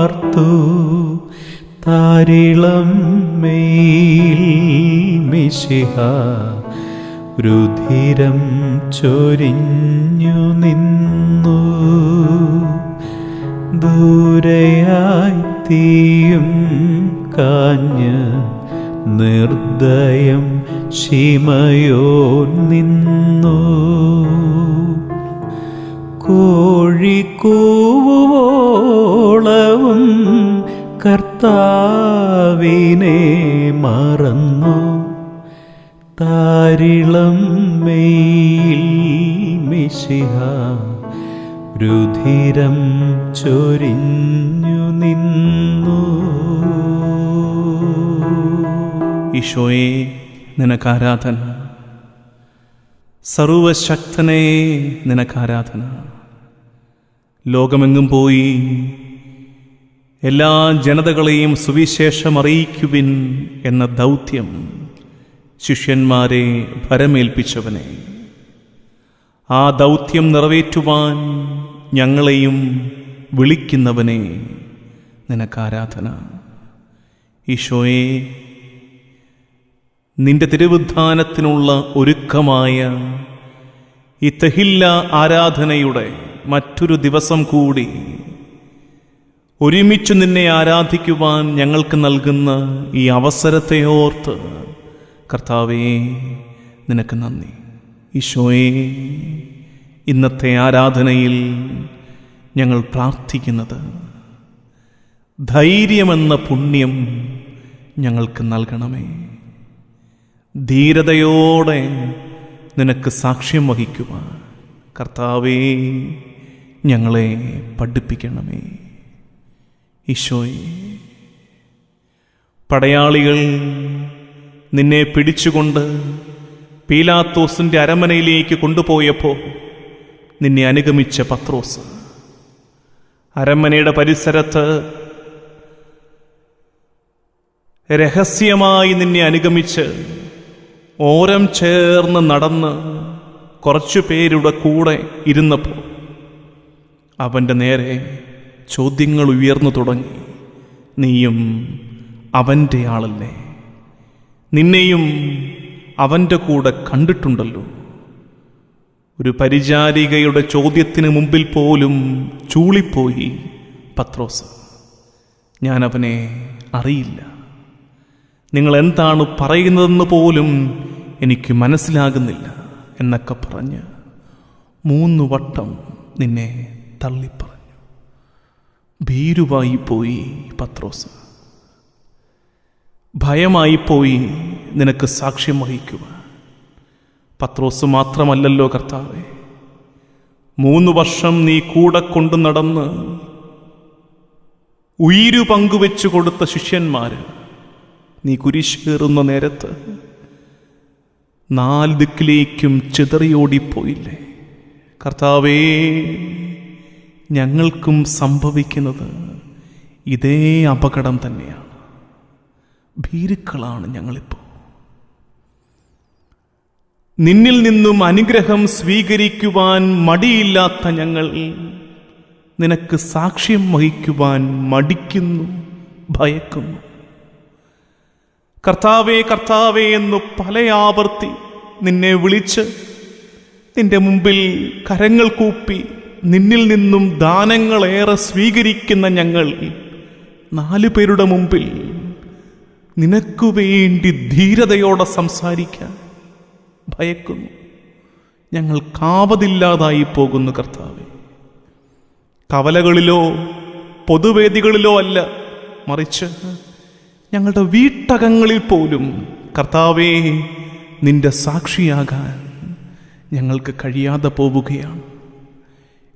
വാർത്തു താരിളം mail മിശിഹ രുധിരം ചൊരിഞ്ഞു നിന്നു. ദൂരയായി തീയും കാഞ്ഞ് നിർദ്ദയം ക്ഷിമയോ നിന്നു. കോഴിക്കൂവോളവും കർത്താവിനെ മറന്നു. താരിളം മെയിൽ മിശിഹ. രുധിരം ചൊരിഞ്ഞു നിന്നു. ഈശോയെ നിനക്ക് ആരാധന സർവശക്തനെ നിനക്ക് ആരാധന ലോകമെങ്ങും പോയി എല്ലാ ജനതകളെയും സുവിശേഷം അറിയിക്കുവിൻ എന്ന ദൗത്യം ശിഷ്യന്മാരെ ഭരമേൽപ്പിച്ചവനെ. ആ ദൗത്യം നിറവേറ്റുവാൻ ഞങ്ങളെയും വിളിക്കുന്നവനെ നിനക്ക് ആരാധന ഈശോയെ നിന്റെ തിരുവുദ്ധാനത്തിനുള്ള ഒരുക്കമായ ഈ തെഹില്ല ആരാധനയുടെ മറ്റൊരു ദിവസം കൂടി ഒരുമിച്ച് നിന്നെ ആരാധിക്കുവാൻ ഞങ്ങൾക്ക് നൽകുന്ന ഈ അവസരത്തെ ഓർത്ത് കർത്താവേ നിനക്ക് നന്ദി. ഈശോയെ ഇന്നത്തെ ആരാധനയിൽ ഞങ്ങൾ പ്രാർത്ഥിക്കുന്നത് ധൈര്യമെന്ന പുണ്യം ഞങ്ങൾക്ക് നൽകണമേ. ധീരതയോടെ നിനക്ക് സാക്ഷ്യം വഹിക്കുവാൻ കർത്താവേ ഞങ്ങളെ പഠിപ്പിക്കണമേ. ഈശോയെ പടയാളികൾ നിന്നെ പിടിച്ചുകൊണ്ട് പീലാത്തോസിന്റെ അരമനയിലേക്ക് കൊണ്ടുപോയപ്പോൾ നിന്നെ അനുഗമിച്ച പത്രോസ്. അരമനയുടെ പരിസരത്ത് രഹസ്യമായി നിന്നെ അനുഗമിച്ച് ഓരം ചേർന്ന് നടന്ന് കുറച്ചു പേരുടെ കൂടെ ഇരുന്നപ്പോൾ അവന്റെ നേരെ ചോദ്യങ്ങൾ ഉയർന്നു തുടങ്ങി. നീയും അവന്റെ ആളല്ലേ? നിന്നെയും അവന്റെ കൂടെ കണ്ടിട്ടുണ്ടല്ലോ. ഒരു പരിചാരികയുടെ ചോദ്യത്തിന് മുമ്പിൽ പോലും ചൂളിപ്പോയി പത്രോസ്. ഞാൻ അവനെ അറിയില്ല. നിങ്ങൾ എന്താണ് പറയുന്നതെന്ന് പോലും എനിക്ക് മനസ്സിലാകുന്നില്ല എന്നൊക്കെ പറഞ്ഞ് മൂന്ന് വട്ടം നിന്നെ തള്ളിപ്പറഞ്ഞു. ഭീരുവായി പോയി പത്രോസ്. ഭയമായി പോയി നിനക്ക് സാക്ഷ്യം വഹിക്കുക പത്രോസ് മാത്രമല്ലല്ലോ കർത്താവെ. മൂന്ന് വർഷം നീ കൂടെ കൊണ്ടു നടന്ന് ഉയിരു പങ്കുവെച്ചു കൊടുത്ത ശിഷ്യന്മാര് നീ കുരിശേറുന്ന നേരത്ത് നാല് ദിക്കിലേക്കും ചിതറിയോടിപ്പോയില്ലേ? കർത്താവേ ഞങ്ങൾക്കും സംഭവിക്കുന്നത് ഇതേ അപകടം തന്നെയാണ്. ഭീരുക്കളാണ് ഞങ്ങളിപ്പോൾ. നിന്നിൽ നിന്നും അനുഗ്രഹം സ്വീകരിക്കുവാൻ മടിയില്ലാത്ത ഞങ്ങൾ നിനക്ക് സാക്ഷ്യം വഹിക്കുവാൻ മടിക്കുന്നു ഭയക്കുന്നു. കർത്താവേ കർത്താവേ എന്ന് പല ആവർത്തി നിന്നെ വിളിച്ച് നിന്റെ മുമ്പിൽ കരങ്ങൾ കൂപ്പി നിന്നിൽ നിന്നും ദാനങ്ങളേറെ സ്വീകരിക്കുന്ന ഞങ്ങൾ നാലു പേരുടെ മുമ്പിൽ നിനക്കു വേണ്ടി ധീരതയോടെ സംസാരിക്കാൻ ഭയക്കുന്നു. ഞങ്ങൾ കാവതില്ലാതായി പോകുന്നു കർത്താവെ. കവലകളിലോ പൊതുവേദികളിലോ അല്ല മറിച്ച് ഞങ്ങളുടെ വീട്ടകങ്ങളിൽ പോലും കർത്താവേ നിന്റെ സാക്ഷിയാകാൻ ഞങ്ങൾക്ക് കഴിയാതെ പോവുകയാണ്.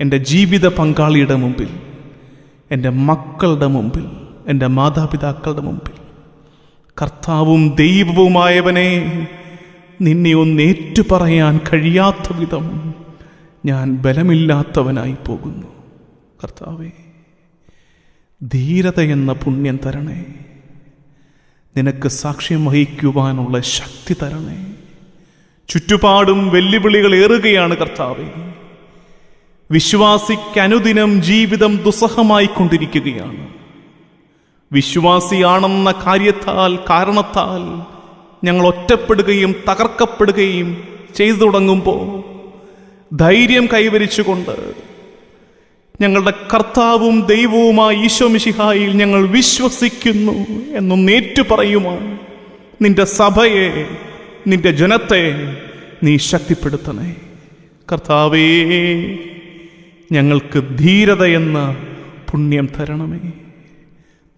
എന്റെ ജീവിത പങ്കാളിയുടെ മുമ്പിൽ എന്റെ മക്കളുടെ മുമ്പിൽ എന്റെ മാതാപിതാക്കളുടെ മുമ്പിൽ. കർത്താവും ദൈവവുമായവനെ നിന്നെ ഒന്ന് പറയാൻ കഴിയാത്ത വിധം ഞാൻ ബലമില്ലാത്തവനായി പോകുന്നു. കർത്താവേ ധീരത എന്ന പുണ്യം തരണേ. നിനക്ക് സാക്ഷ്യം വഹിക്കുവാനുള്ള ശക്തി തരണേ. ചുറ്റുപാടും വെല്ലുവിളികൾ ഏറുകയാണ് കർത്താവേ. വിശ്വാസിക്ക് അനുദിനം ജീവിതം ദുസ്സഹമായി കൊണ്ടിരിക്കുകയാണ് വിശ്വാസിയാണെന്ന കാര്യത്താൽ കാരണത്താൽ ഞങ്ങൾ ഒറ്റപ്പെടുകയും തകർക്കപ്പെടുകയും ചെയ്തു തുടങ്ങുമ്പോൾ ധൈര്യം കൈവരിച്ചുകൊണ്ട് ഞങ്ങളുടെ കർത്താവും ദൈവവുമായ ഈശോമിഷിഹായിൽ ഞങ്ങൾ വിശ്വസിക്കുന്നു എന്നും നേറ്റു പറയുമോ നിന്റെ സഭയെ നിന്റെ ജനത്തെ നീ ശക്തിപ്പെടുത്തണേ കർത്താവേ ഞങ്ങൾക്ക് ധീരത എന്ന പുണ്യം തരണമേ.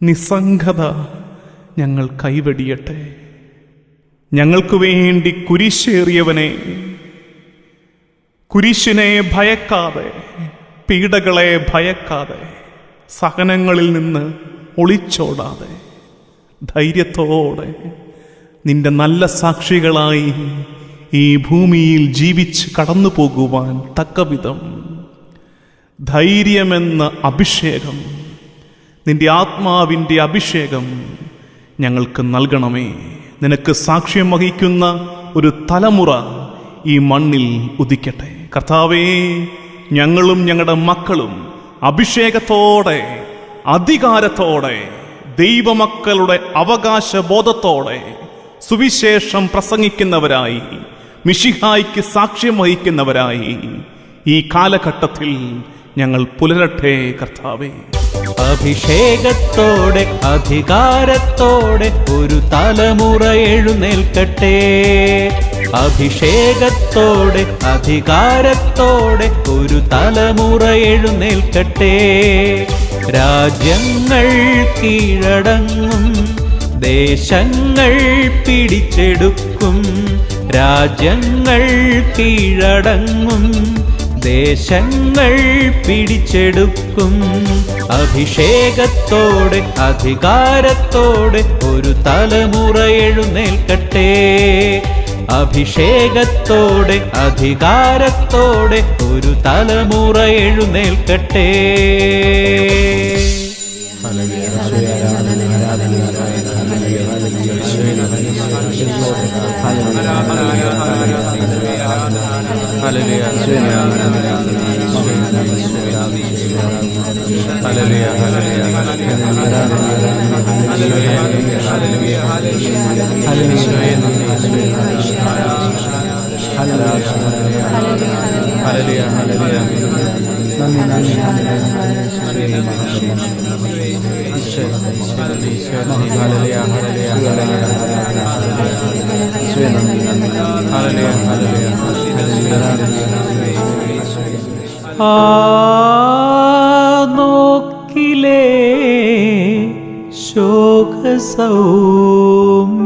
നിസ്സംഗത ഞങ്ങൾ കൈവടിയട്ടെ. ഞങ്ങൾക്കു വേണ്ടി കുരിശേറിയവനെ. കുരിശിനെ ഭയക്കാതെ പീഡകളെ ഭയക്കാതെ സഹനങ്ങളിൽ നിന്ന് ഒളിച്ചോടാതെ ധൈര്യത്തോടെ നിന്റെ നല്ല സാക്ഷികളായി ഈ ഭൂമിയിൽ ജീവിച്ച് കടന്നു പോകുവാൻ തക്കവിധം ധൈര്യമെന്ന അഭിഷേകം നിന്റെ ആത്മാവിന്റെ അഭിഷേകം ഞങ്ങൾക്ക് നൽകണമേ. നിനക്ക് സാക്ഷ്യം വഹിക്കുന്ന ഒരു തലമുറ ഈ മണ്ണിൽ ഉദിക്കട്ടെ. കർത്താവേ ഞങ്ങളും ഞങ്ങളുടെ മക്കളും അഭിഷേകത്തോടെ അധികാരത്തോടെ ദൈവമക്കളുടെ അവകാശ ബോധത്തോടെ സുവിശേഷം പ്രസംഗിക്കുന്നവരായി മിഷിഹായിക്ക് സാക്ഷ്യം വഹിക്കുന്നവരായി ഈ കാലഘട്ടത്തിൽ ഞങ്ങൾ പുലരട്ടെ കർത്താവേ. അഭിഷേകത്തോടെ അധികാരത്തോടെ ഒരു തലമുറ എഴുന്നേൽക്കട്ടെ. അഭിഷേകത്തോടെ അധികാരത്തോടെ ഒരു തലമുറ എഴുന്നേൽക്കട്ടെ. രാജ്യങ്ങൾ കീഴടങ്ങും ദേശങ്ങൾ പിടിച്ചെടുക്കും. രാജ്യങ്ങൾ കീഴടങ്ങും ദേശങ്ങൾ പിടിച്ചെടുക്കും അഭിഷേകത്തോടെ അധികാരത്തോടെ ഒരു തലമുറ എഴുന്നേൽക്കട്ടെ അഭിഷേകത്തോടെ അധികാരത്തോടെ ഒരു തലമുറ എഴുന്നേൽക്കട്ടെ ഹലലിയ ഹലലിയ ഹലലിയ ഹലലിയ ഹലലിയ നന്ദി നന്ദി ആ നോക്കിലേ ശോക സൗമ്യതയാ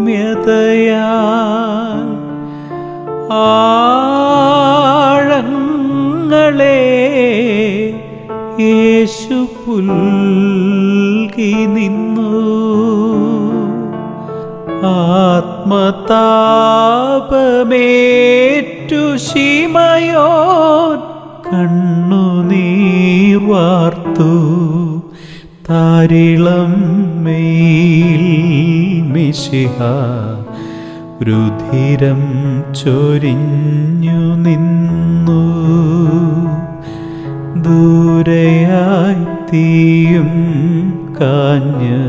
ആഴങ്ങളെ യേശു നിന്നു. ആത്മതാപമേറ്റു ശിമയോ കണ്ണുനീർ നീർവാർത്തു താരിളം മെയിൽ മിശിഹ രുധിരം ചൊരിഞ്ഞു നിന്നു. ദൂരയായി തീയും കാഞ്ഞ്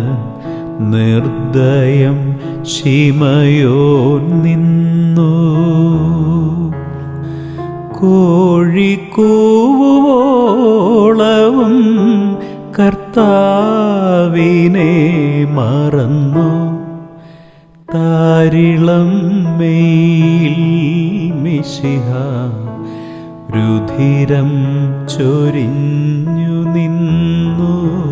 നിർദ്ദയം ശിമയോൻ നിന്നു. കോഴിക്കൂവോളവും കർത്താവിനെ മറന്നു. താരിളം മെയിൽ മിശിഹ രുധിരം ചൊരിഞ്ഞു നിന്നു.